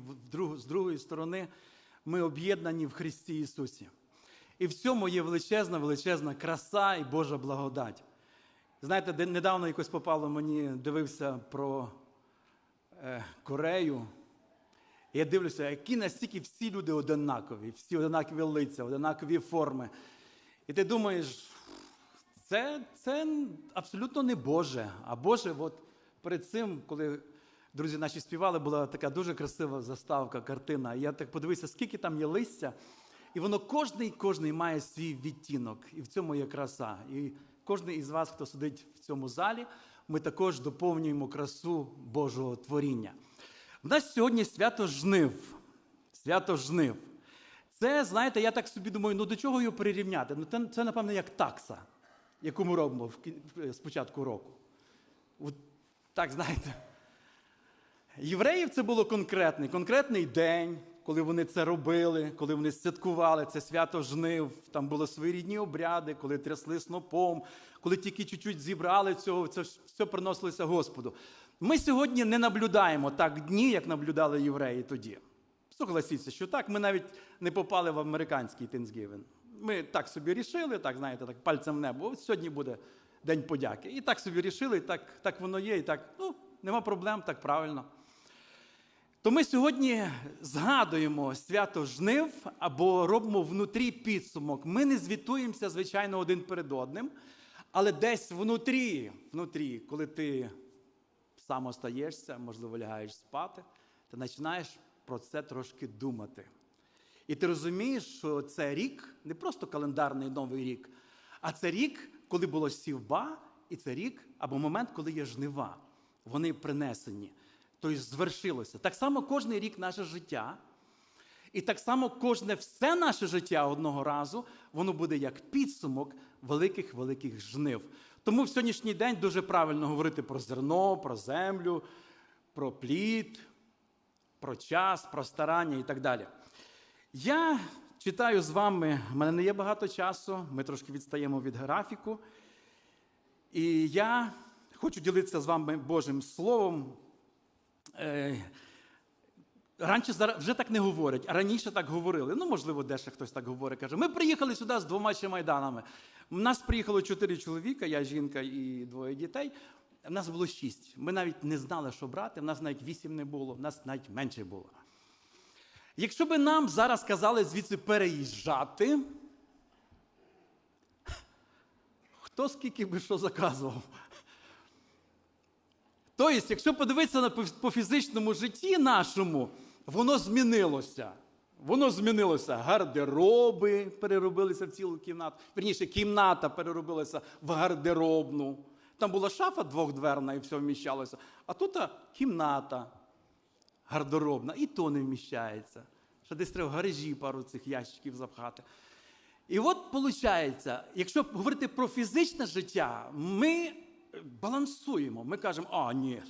тільки з другої сторони ми об'єднані в Христі Ісусі. І в цьому є величезна, величезна краса і Божа благодать. Знаєте, недавно якось попало мені, дивився про е, Корею. Я дивлюся, які настільки всі люди одинакові, всі одинакові лиця, одинакові форми. І ти думаєш, це, це абсолютно не Боже. А Боже, от перед цим, коли друзі наші співали, була така дуже красива заставка, картина. Я так подивився, скільки там є листя, і воно кожний, кожний має свій відтінок. І в цьому є краса. І кожен із вас, хто сидить в цьому залі, ми також доповнюємо красу Божого творіння. У нас сьогодні свято жнив. Свято жнив. Це, знаєте, я так собі думаю, ну до чого його прирівняти? Ну, це, напевно, як такса, яку ми робимо в, в- з року. От, так, знаєте. Євреїв це було конкретний, конкретний день, коли вони це робили, коли вони святкували це свято жнив. Там були своєрідні обряди, коли трясли снопом, коли тільки чуть-чуть зібрали цього, це все приносилося Господу. Ми сьогодні не наблюдаємо так дні, як наблюдали євреї тоді. Согласіться, що так, ми навіть не попали в американський Thanksgiving. Ми так собі рішили, так знаєте, так пальцем в небо. Ось сьогодні буде День подяки. І так собі рішили, і так, так воно є, і так, ну, нема проблем, так правильно. То ми сьогодні згадуємо свято жнив або робимо внутрі підсумок. Ми не звітуємося, звичайно, один перед одним, але десь внутрі, внутрі, коли ти сам остаєшся, можливо, лягаєш спати, ти починаєш про це трошки думати. І ти розумієш, що це рік не просто календарний новий рік, а це рік, коли було сівба, і це рік або момент, коли є жнива. Вони принесені. Тобто звершилося. Так само кожний рік наше життя. І так само кожне все наше життя одного разу, воно буде як підсумок великих-великих жнив. Тому в сьогоднішній день дуже правильно говорити про зерно, про землю, про плід, про час, про старання і так далі. Я читаю з вами, в мене не є багато часу, ми трошки відстаємо від графіку. І я хочу ділитися з вами Божим Словом. Е, Раніше вже так не говорять, а раніше так говорили. Ну, можливо, де ще хтось так говорить. Каже, ми приїхали сюди з двома ще майданами. У нас приїхало чотири чоловіка, я жінка і двоє дітей. У нас було шість. Ми навіть не знали, що брати. У нас навіть вісім не було, у нас навіть менше було. Якщо би нам зараз казали звідси переїжджати, хто скільки би що заказував? Тобто, якщо подивитися на по- фізичному житті нашому, воно змінилося. Воно змінилося. Гардероби переробилися в цілу кімнату. Вірніше, кімната переробилася в гардеробну. Там була шафа двохдверна і все вміщалося. А тут кімната гардеробна, і то не вміщається. Ще десь треба в гаражі пару цих ящиків запхати. І от виходить, якщо говорити про фізичне життя, ми балансуємо. Ми кажемо, а ні,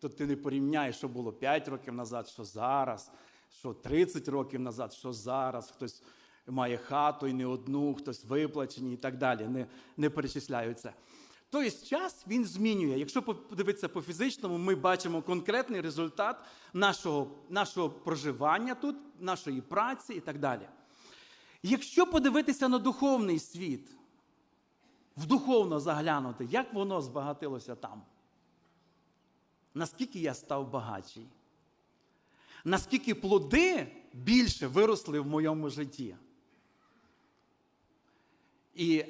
то ти не порівняєш, що було 5 років назад, що зараз, що 30 років назад, що зараз. Хтось має хату і не одну, хтось виплачені і так далі. Не, не перечисляються. Тобто час він змінює. Якщо подивитися по фізичному, ми бачимо конкретний результат нашого, нашого проживання тут, нашої праці і так далі. Якщо подивитися на духовний світ, в духовно заглянути, як воно збагатилося там? Наскільки я став багатший? Наскільки плоди більше виросли в моєму житті? І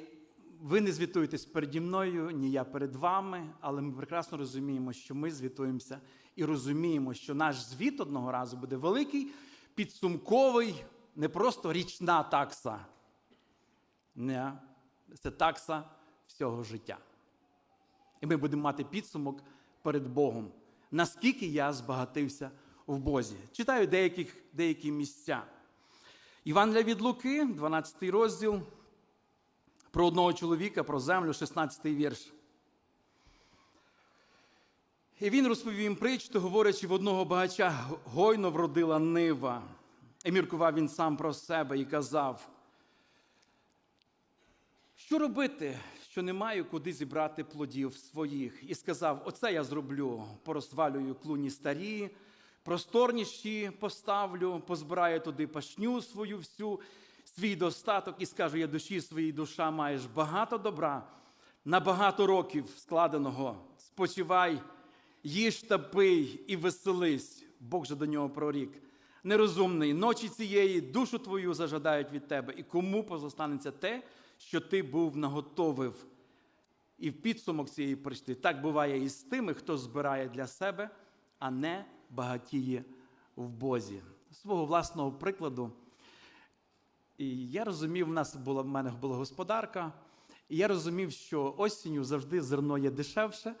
ви не звітуєтесь переді мною, ні я перед вами, але ми прекрасно розуміємо, що ми звітуємося і розуміємо, що наш звіт одного разу буде великий, підсумковий, не просто річна такса. Не, це такса всього життя. І ми будемо мати підсумок перед Богом, наскільки я збагатився в Бозі. Читаю деяких, деякі місця. Івангелія від Луки, 12 розділ, про одного чоловіка, про землю, 16 вірш. І він розповів їм притчу, говорячи, в одного багача гойно вродила нива. І міркував він сам про себе і казав, що робити, що не маю куди зібрати плодів своїх? І сказав: Оце я зроблю, порозвалюю клуні старі, просторніші поставлю, позбираю туди пашню свою всю, свій достаток і скажу, я душі своїй душа маєш багато добра, на багато років складеного. Спочивай, їж та пий і веселись, Бог же до нього прорік. Нерозумний, ночі цієї душу твою зажадають від тебе, і кому позостанеться те, що ти був наготовив. І в підсумок цієї прийшли. Так буває і з тими, хто збирає для себе, а не багатіє в Бозі. Свого власного прикладу. І я розумів, в нас була в мене була господарка, і я розумів, що осінню завжди зерно є дешевше,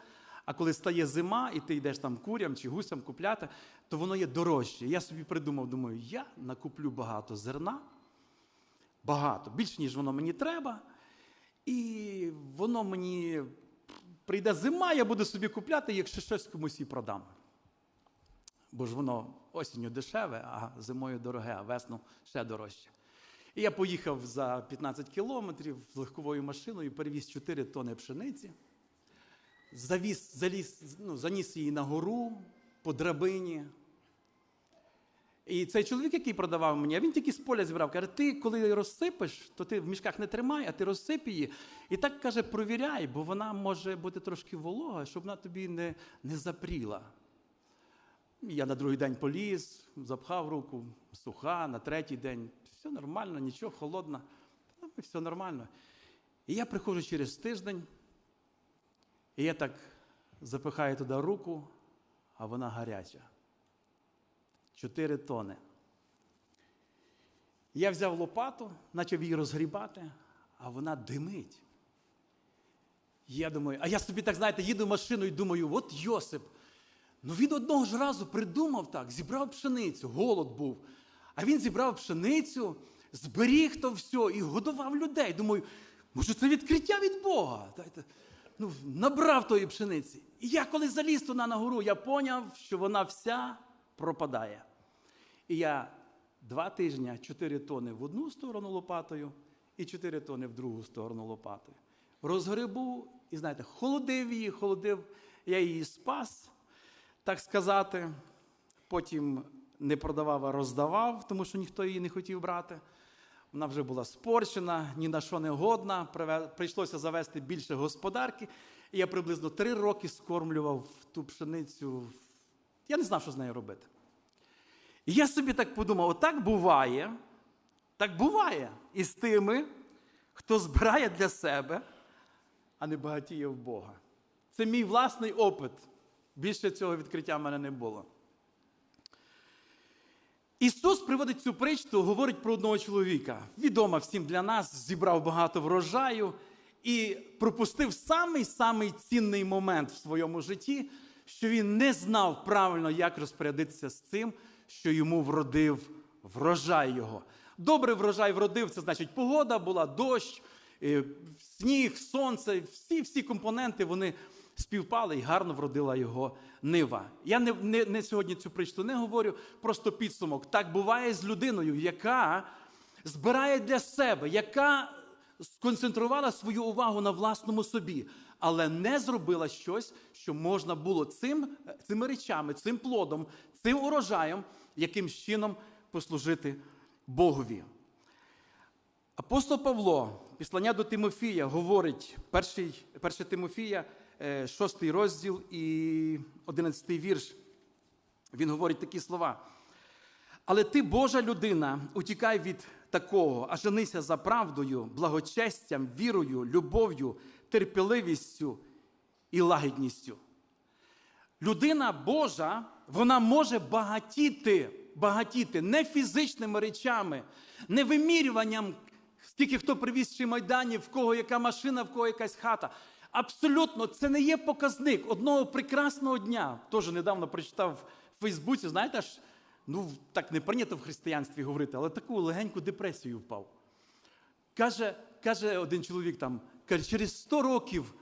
а коли стає зима, і ти йдеш там курям чи гусям купляти, то воно є дорожче. Я собі придумав, думаю, я накуплю багато зерна, багато, більш ніж воно мені треба. І воно мені прийде зима, я буду собі купляти, якщо щось комусь і продам. Бо ж воно осінню дешеве, а зимою дороге, а весну ще дорожче. І я поїхав за 15 кілометрів з легковою машиною, перевіз 4 тони пшениці, завіз, заліз, ну, заніс її на гору по драбині. І цей чоловік, який продавав мені, він тільки з поля зібрав, каже: ти коли розсипеш, то ти в мішках не тримай, а ти розсип її. І так каже, провіряй, бо вона може бути трошки волога, щоб вона тобі не, не запріла. Я на другий день поліз, запхав руку, суха, на третій день. Все нормально, нічого, холодно. Ну, Все нормально. І я приходжу через тиждень, і я так запихаю туди руку, а вона гаряча. 4 тони. Я взяв лопату, почав її розгрібати, а вона димить. Я думаю, а я собі так, знаєте, їду машиною і думаю, от Йосип. Ну він одного ж разу придумав так, зібрав пшеницю, голод був. А він зібрав пшеницю, зберіг то все і годував людей. Думаю, може, це відкриття від Бога. Ну, набрав тої пшениці. І я коли заліз туди на гору, я поняв, що вона вся пропадає. І я два тижні 4 тони в одну сторону лопатою і 4 тони в другу сторону лопатою. Розгребу і знаєте, холодив її, холодив, я її спас, так сказати. Потім не продавав, а роздавав, тому що ніхто її не хотів брати. Вона вже була спорчена, ні на що не годна. Прийшлося завести більше господарки. І я приблизно три роки скормлював ту пшеницю. Я не знав, що з нею робити. І я собі так подумав: отак буває, так буває і з тими, хто збирає для себе, а не багатіє в Бога. Це мій власний опит. Більше цього відкриття в мене не було. Ісус приводить цю притчу, говорить про одного чоловіка. Відома всім для нас, зібрав багато врожаю і пропустив самий-самий цінний момент в своєму житті, що він не знав правильно, як розпорядитися з цим, що йому вродив врожай його. Добрий врожай вродив, це значить погода була, дощ, е, сніг, сонце, всі всі компоненти вони співпали і гарно вродила його нива. Я не, не, не сьогодні цю причту не говорю, просто підсумок. Так буває з людиною, яка збирає для себе, яка сконцентрувала свою увагу на власному собі, але не зробила щось, що можна було цим, цими речами, цим плодом, цим урожаєм, яким чином послужити Богові. Апостол Павло, післання до Тимофія, говорить, перший, перше Тимофія, е, шостий розділ і одинадцятий вірш. Він говорить такі слова. Але ти, Божа людина, утікай від такого, а женися за правдою, благочестям, вірою, любов'ю, терпеливістю і лагідністю. Людина Божа, вона може багатіти, багатіти не фізичними речами, не вимірюванням, скільки хто привіз чи майданів, в кого яка машина, в кого якась хата. Абсолютно, це не є показник одного прекрасного дня. Теж недавно прочитав в Фейсбуці, знаєте, аж, ну так не прийнято в християнстві говорити, але таку легеньку депресію впав. Каже, каже один чоловік там, каже, через 100 років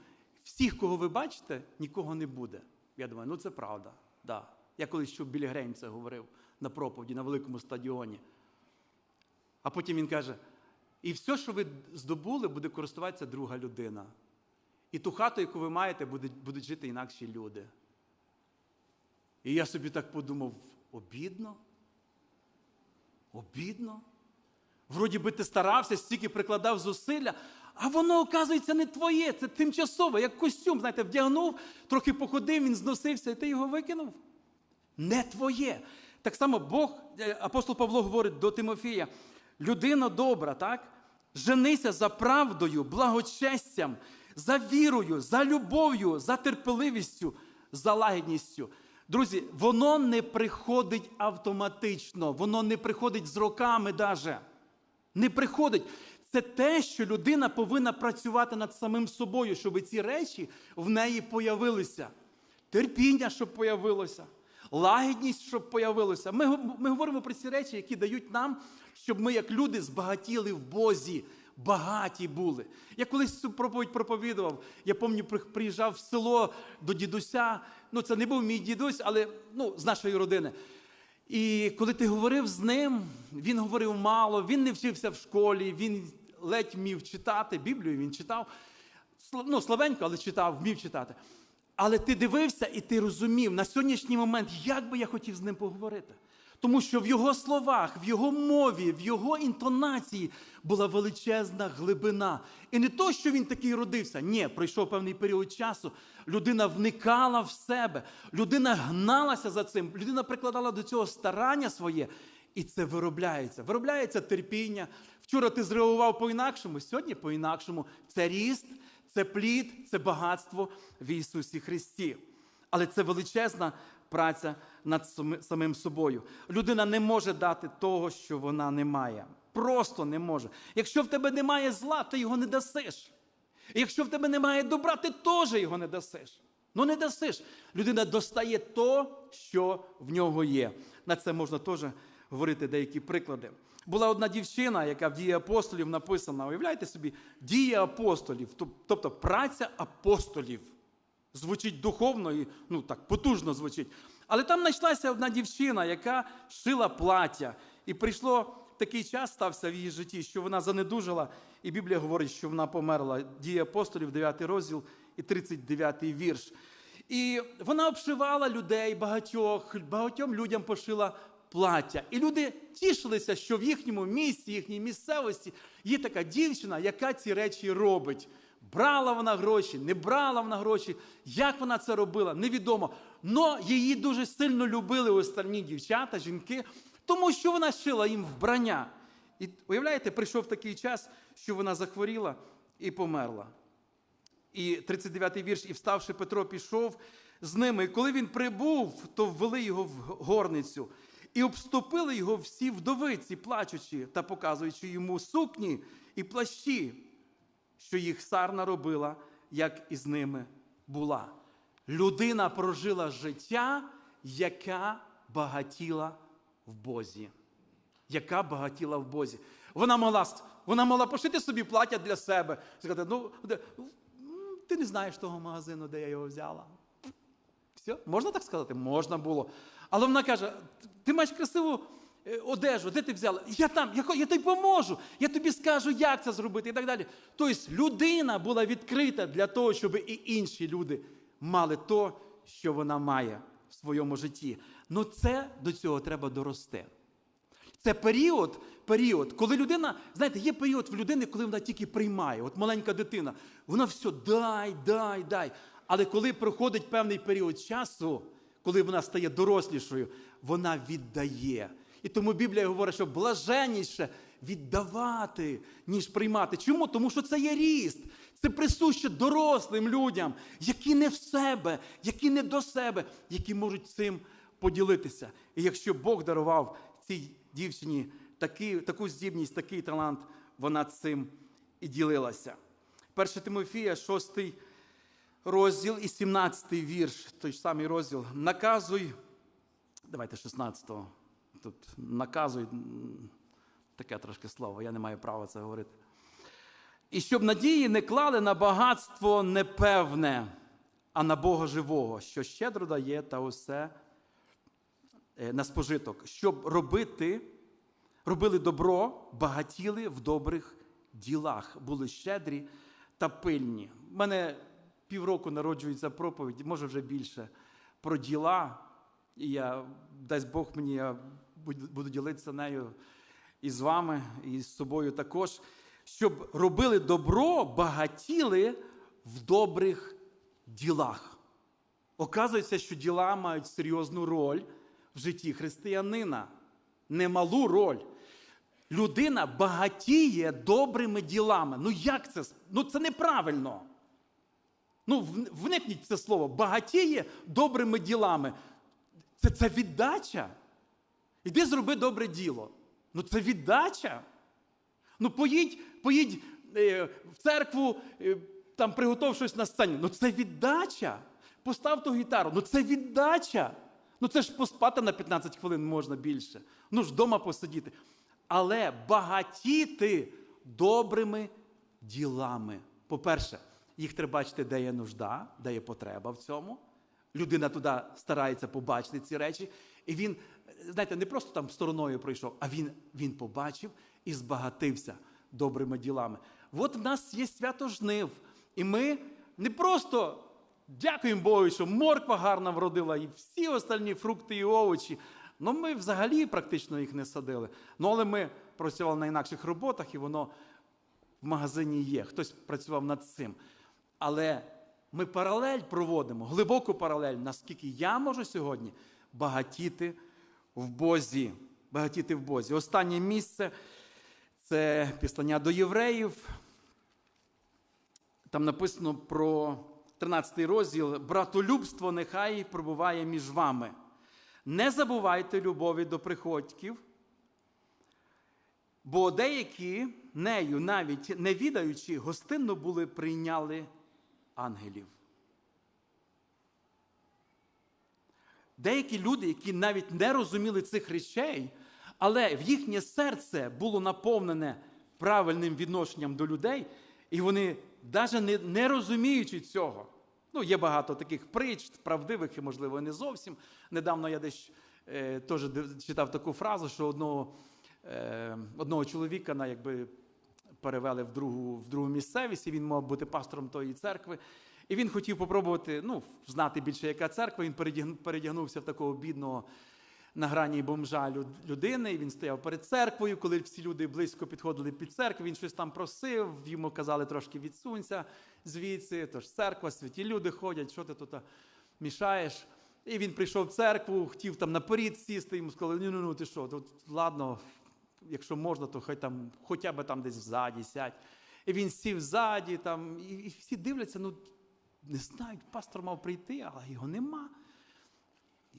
всіх, кого ви бачите, нікого не буде. Я думаю, ну це правда. Да. Я колись чув Білі Грейм це говорив на проповіді на великому стадіоні. А потім він каже: і все, що ви здобули, буде користуватися друга людина. І ту хату, яку ви маєте, будуть, будуть жити інакші люди. І я собі так подумав: Обідно? Обідно? Вроді би ти старався, стільки прикладав зусилля, а воно, оказується, не твоє, це тимчасове, як костюм, знаєте, вдягнув, трохи походив, він зносився, і ти його викинув. Не твоє. Так само Бог, е, апостол Павло говорить до Тимофія: людина добра, так? Женися за правдою, благочестям, за вірою, за любов'ю, за терпеливістю, за лагідністю. Друзі, воно не приходить автоматично, воно не приходить з роками даже. Не приходить. Це те, що людина повинна працювати над самим собою, щоб ці речі в неї появилися. Терпіння, щоб появилося, лагідність, щоб появилося. Ми, ми говоримо про ці речі, які дають нам, щоб ми, як люди, збагатіли в Бозі, багаті були. Я колись цю проповідь проповідував. Я пам'ятаю, приїжджав в село до дідуся. Ну, це не був мій дідусь, але ну, з нашої родини. І коли ти говорив з ним, він говорив мало, він не вчився в школі, він ледь вмів читати, Біблію він читав. Ну, слабенько, але читав, вмів читати. Але ти дивився і ти розумів на сьогоднішній момент, як би я хотів з ним поговорити. Тому що в його словах, в його мові, в його інтонації була величезна глибина. І не то, що він такий родився. Ні, пройшов певний період часу. Людина вникала в себе, людина гналася за цим, людина прикладала до цього старання своє, і це виробляється. Виробляється терпіння. Вчора ти зреагував по-інакшому, сьогодні по-інакшому. Це ріст, це плід, це багатство в Ісусі Христі. Але це величезна праця над самим собою. Людина не може дати того, що вона не має. Просто не може. Якщо в тебе немає зла, ти його не дасиш. Якщо в тебе немає добра, ти теж його не дасиш. Ну не дасиш. Людина достає то, що в нього є. На це можна теж говорити деякі приклади. Була одна дівчина, яка в дії апостолів написана. Уявляєте собі, дія апостолів, тобто праця апостолів. Звучить духовно і ну так потужно звучить. Але там знайшлася одна дівчина, яка шила плаття. І прийшло такий час, стався в її житті, що вона занедужала, і Біблія говорить, що вона померла. Дія апостолів, 9 розділ і 39 вірш. І вона обшивала людей багатьох, багатьом людям пошила плаття. І люди тішилися, що в їхньому місті, їхній місцевості є така дівчина, яка ці речі робить. Брала вона гроші, не брала вона гроші. Як вона це робила, невідомо. Но її дуже сильно любили остальні дівчата, жінки, тому що вона шила їм вбрання. І уявляєте, прийшов такий час, що вона захворіла і померла. І 39-й вірш, і вставши, Петро пішов з ними. І коли він прибув, то ввели його в горницю і обступили його всі вдовиці, плачучи та показуючи йому сукні і плащі, що їх сарна робила, як із ними була. Людина прожила життя, яка багатіла в Бозі. Яка багатіла в Бозі. Вона могла, вона могла пошити собі плаття для себе. Сказати, ну, ти не знаєш того магазину, де я його взяла. Все, можна так сказати? Можна було. Але вона каже: ти маєш красиву одежу, де ти взяла? Я там, я, я тобі поможу, я тобі скажу, як це зробити і так далі. Тобто людина була відкрита для того, щоб і інші люди мали то, що вона має в своєму житті. Ну це до цього треба дорости. Це період, період, коли людина, знаєте, є період в людини, коли вона тільки приймає. От маленька дитина, вона все дай, дай, дай. Але коли проходить певний період часу, коли вона стає дорослішою, вона віддає. І тому Біблія говорить, що блаженніше віддавати, ніж приймати. Чому? Тому що це є ріст. Це присуще дорослим людям, які не в себе, які не до себе, які можуть цим поділитися. І якщо Бог дарував цій дівчині такі, таку здібність, такий талант, вона цим і ділилася. 1 Тимофія, 6 розділ і 17 вірш, той ж самий розділ. Наказуй, давайте 16-го. Тут наказуй, м, таке трошки слово, я не маю права це говорити. І щоб надії не клали на багатство непевне, а на Бога живого, що щедро дає та усе е, на спожиток, щоб робити, робили добро, багатіли в добрих ділах, були щедрі та пильні. У мене півроку народжується проповідь, може вже більше, про діла. І я, дасть Бог мені, я буду ділитися нею і з вами, і з собою також, щоб робили добро, багатіли в добрих ділах. Оказується, що діла мають серйозну роль в житті християнина, немалу роль. Людина багатіє добрими ділами. Ну як це? Ну це неправильно. Ну, вникніть це слово, багатіє добрими ділами. Це це віддача. Іди зроби добре діло. Ну це віддача. Ну, поїдь, поїдь е, в церкву, е, там приготов щось на сцені. Ну це віддача. Постав ту гітару. Ну це віддача. Ну це ж поспати на 15 хвилин можна більше. Ну ж вдома посидіти. Але багатіти добрими ділами. По-перше, їх треба бачити, де є нужда, де є потреба в цьому. Людина туди старається побачити ці речі. І він, знаєте, не просто там стороною пройшов, а він він побачив і збагатився добрими ділами. От в нас є свято жнив. І ми не просто дякуємо Богу, що морква гарна вродила, і всі остальні фрукти і овочі. Ну, ми взагалі практично їх не садили. Ну, але ми працювали на інакших роботах, і воно в магазині є. Хтось працював над цим. Але ми паралель проводимо, глибоку паралель, наскільки я можу сьогодні багатіти в Бозі. Багатіти в Бозі. Останнє місце це післання до євреїв. Там написано про 13 розділ: братолюбство нехай пробуває між вами. Не забувайте любові до приходьків, бо деякі нею, навіть не відаючи, гостинно були прийняли ангелів. Деякі люди, які навіть не розуміли цих речей, але в їхнє серце було наповнене правильним відношенням до людей, і вони, навіть не, не розуміючи цього, ну, є багато таких притч, правдивих і, можливо, не зовсім. Недавно я десь е, теж читав таку фразу, що одного е, одного чоловіка на, якби, перевели в другу в другу місцевість, і він мав бути пастором тої церкви. І він хотів попробувати ну, знати більше, яка церква. Він передягнувся в такого бідного на грані бомжа людини. І Він стояв перед церквою, коли всі люди близько підходили під церкву, він щось там просив, йому казали трошки відсунься звідси, тож церква, святі люди ходять, що ти тут мішаєш. І він прийшов в церкву, хотів там наперед сісти, йому сказали, ну ну ну ти що, тут ладно, якщо можна, то хай там, хоча б там десь ззаді сядь. І він сів ззаді, там, і, і всі дивляться, ну не знають, пастор мав прийти, але його нема.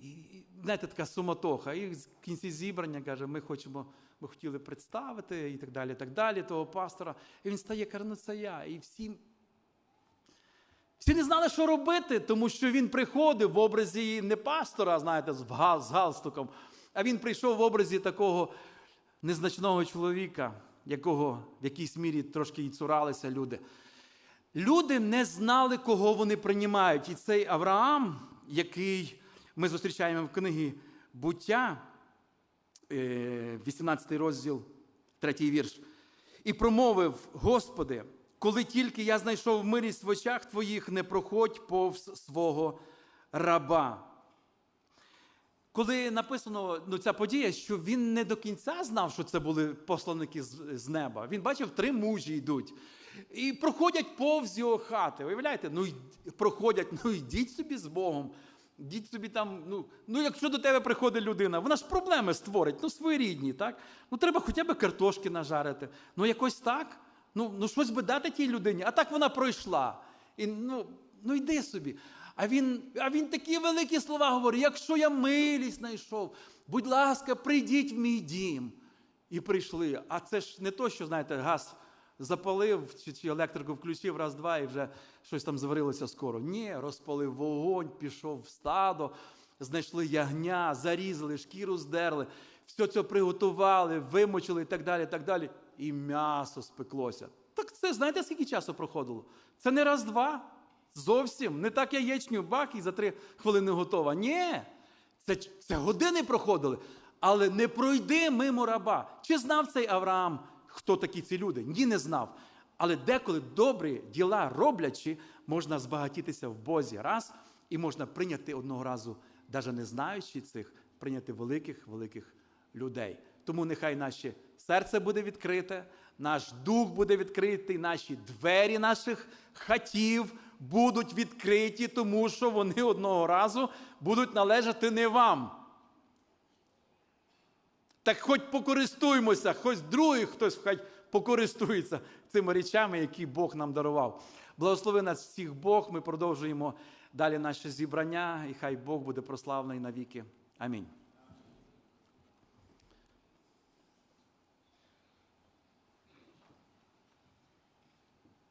І, знаєте, така суматоха. І в кінці зібрання каже, ми хочемо, ми хотіли представити і так далі, і так далі, того пастора. І він стає, каже, ну це я. І всі, всі не знали, що робити, тому що він приходив в образі не пастора, знаєте, з галстуком, а він прийшов в образі такого незначного чоловіка, якого в якійсь мірі трошки і цуралися люди. Люди не знали, кого вони приймають. І цей Авраам, який ми зустрічаємо в книгі буття, 18 е, розділ, 3 вірш, і промовив: Господи, коли тільки я знайшов мирість в очах Твоїх, не проходь повз свого раба. Коли написано ну, ця подія, що він не до кінця знав, що це були посланники з, з неба. Він бачив, три мужі йдуть. І проходять повз його хати. Уявляєте? Ну, проходять, ну йдіть собі з Богом. Йдіть собі там, ну, ну якщо до тебе приходить людина, вона ж проблеми створить, ну своєрідні, так? Ну треба хоча б картошки нажарити. Ну якось так. Ну ну щось би дати тій людині, а так вона пройшла. І ну, ну йди собі. А він а він такі великі слова говорить: якщо я милість знайшов, будь ласка, прийдіть в мій дім. І прийшли. А це ж не то, що, знаєте, газ запалив чи, чи електрику включив раз-два і вже щось там зварилося скоро. Ні, розпалив вогонь, пішов в стадо, знайшли ягня, зарізали, шкіру здерли, все це приготували, вимочили і так далі. і так далі. І м'ясо спеклося. Так це знаєте, скільки часу проходило? Це не раз-два. Зовсім не так яєчню бах і за три хвилини готова. Ні, це, це години проходили. Але не пройди мимо раба. Чи знав цей Авраам, хто такі ці люди? Ні, не знав. Але деколи добрі діла роблячи, можна збагатітися в Бозі раз, і можна прийняти одного разу навіть не знаючи цих, прийняти великих, великих людей. Тому нехай наше серце буде відкрите, наш дух буде відкритий, наші двері наших хатів будуть відкриті, тому що вони одного разу будуть належати не вам. Так хоч покористуємося, хоч другий хтось хай покористується цими речами, які Бог нам дарував. Благослови нас всіх Бог. Ми продовжуємо далі наше зібрання, і хай Бог буде прославлений навіки. Амінь.